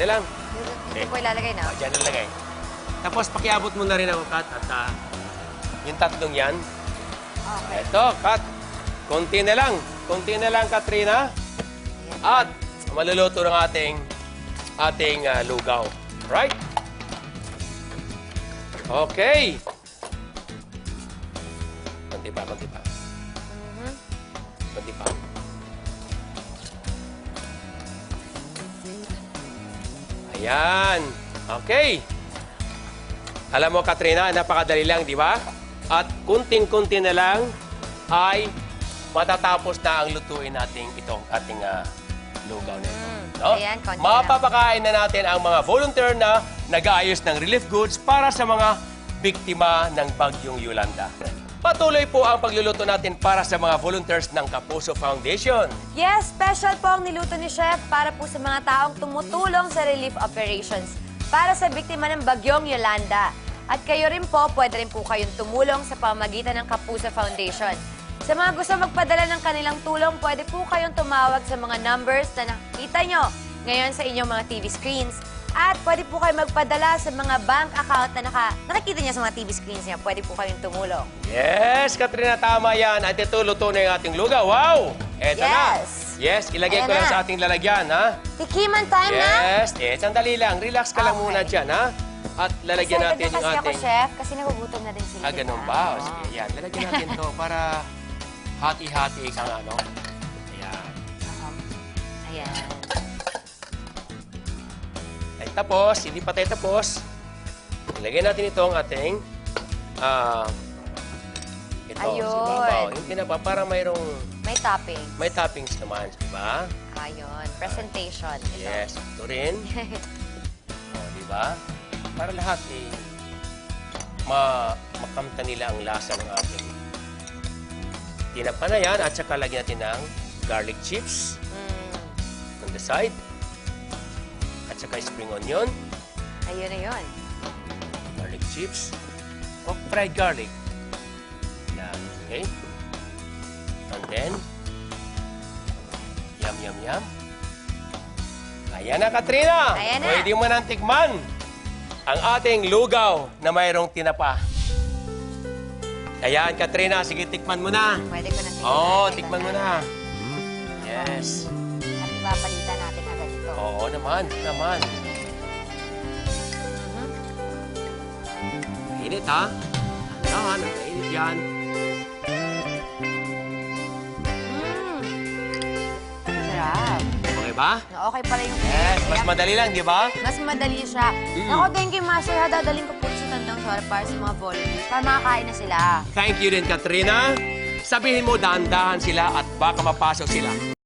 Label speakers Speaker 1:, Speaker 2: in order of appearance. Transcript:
Speaker 1: na lang.
Speaker 2: Ito po ilalagay na.
Speaker 1: O, dyan nalagay. Tapos pakiabot mo na rin ako, Kat. At ah, yung tatlong yan.
Speaker 2: Okay.
Speaker 1: Ito, Kat. Konti na lang. Konti na lang, Katrina. At maluluto ng ating ating ah, lugaw. Right? Okay. Konti pa, konti pa. Ayan. Okay. Alam mo, Katrina, napakadali lang, di ba? At kunting-kunti na lang ay matatapos na ang lutuin nating itong ating ah, lugaw na ito.
Speaker 2: Mm.
Speaker 1: No?
Speaker 2: Ayan.
Speaker 1: Mapapakain na natin ang mga volunteer na nag-aayos ng relief goods para sa mga biktima ng bagyong Yolanda. Patuloy po ang pagluluto natin para sa mga volunteers ng Kapuso Foundation.
Speaker 2: Yes, special po ang niluto ni Chef para po sa mga taong tumutulong sa relief operations para sa biktima ng bagyong Yolanda. At kayo rin po, pwede rin po kayong tumulong sa pamamagitan ng Kapuso Foundation. Sa mga gusto magpadala ng kanilang tulong, pwede po kayong tumawag sa mga numbers na nakikita nyo ngayon sa inyong mga TV screens. At pwede po kayo magpadala sa mga bank account na naka, nakikita nyo sa mga TV screens niya. Pwede po kayong tumulong.
Speaker 1: Yes, Katrina, tama yan. At ito, luto na yung ating lugaw. Wow! Eto na.
Speaker 2: Yes.
Speaker 1: Yes, ilagay
Speaker 2: Ayan
Speaker 1: ko lang
Speaker 2: na.
Speaker 1: sa ating lalagyan, ha?
Speaker 2: Tikiman time na!
Speaker 1: Yes, eh, sandali lang. Relax ka lang
Speaker 2: Okay.
Speaker 1: muna dyan, ha? At lalagyan
Speaker 2: Excited
Speaker 1: natin
Speaker 2: na
Speaker 1: yung
Speaker 2: kasi
Speaker 1: ating...
Speaker 2: ako, chef, kasi nagugutom na din sila.
Speaker 1: Ah, ganun ba? O,
Speaker 2: Oo.
Speaker 1: sige, yan. Lalagyan natin to para hati-hati kang ano. Ayan.
Speaker 2: Um, ayan.
Speaker 1: Tapos, hindi pa tayo tapos. Ilagay natin ito ang ating... Ah... ito,
Speaker 2: Ayun.
Speaker 1: si Babaw. Yung tinapa, para mayroong...
Speaker 2: May topping.
Speaker 1: May toppings naman, di ba?
Speaker 2: Ayun. Presentation. Ito.
Speaker 1: Yes, ito rin. O, di ba? Para lahat eh, ma makamta nila ang lasa ng ating tinapa na yan at saka lagyan natin ng garlic chips
Speaker 2: mm,
Speaker 1: on the side saka spring onion,
Speaker 2: ayun na yun.
Speaker 1: garlic chips o fried garlic. Yan, okay? And then, yum, yum, yum. Ayan na, Katrina!
Speaker 2: Ayan na.
Speaker 1: Pwede mo nang tikman ang ating lugaw na mayroong tinapa. Ayan, Katrina, sige, tikman mo na.
Speaker 2: Pwede ko na tingnan.
Speaker 1: Oo, oh, tikman mo na. Yes. Naman, naman. Init, ha? Dahan, ang init yan.
Speaker 2: Mm. Sarap.
Speaker 1: Okay ba?
Speaker 2: Na okay pala yung
Speaker 1: Yes, mas madali lang, di ba?
Speaker 2: mas madali siya.
Speaker 1: Mm.
Speaker 2: Ako, thank you, Master. Ha, dadaling ko po sa Tandang Sora para sa mga volunteers. Para makakain na sila.
Speaker 1: Thank you din, Katrina. Sabihin mo, dahan-dahan sila at baka mapasok sila.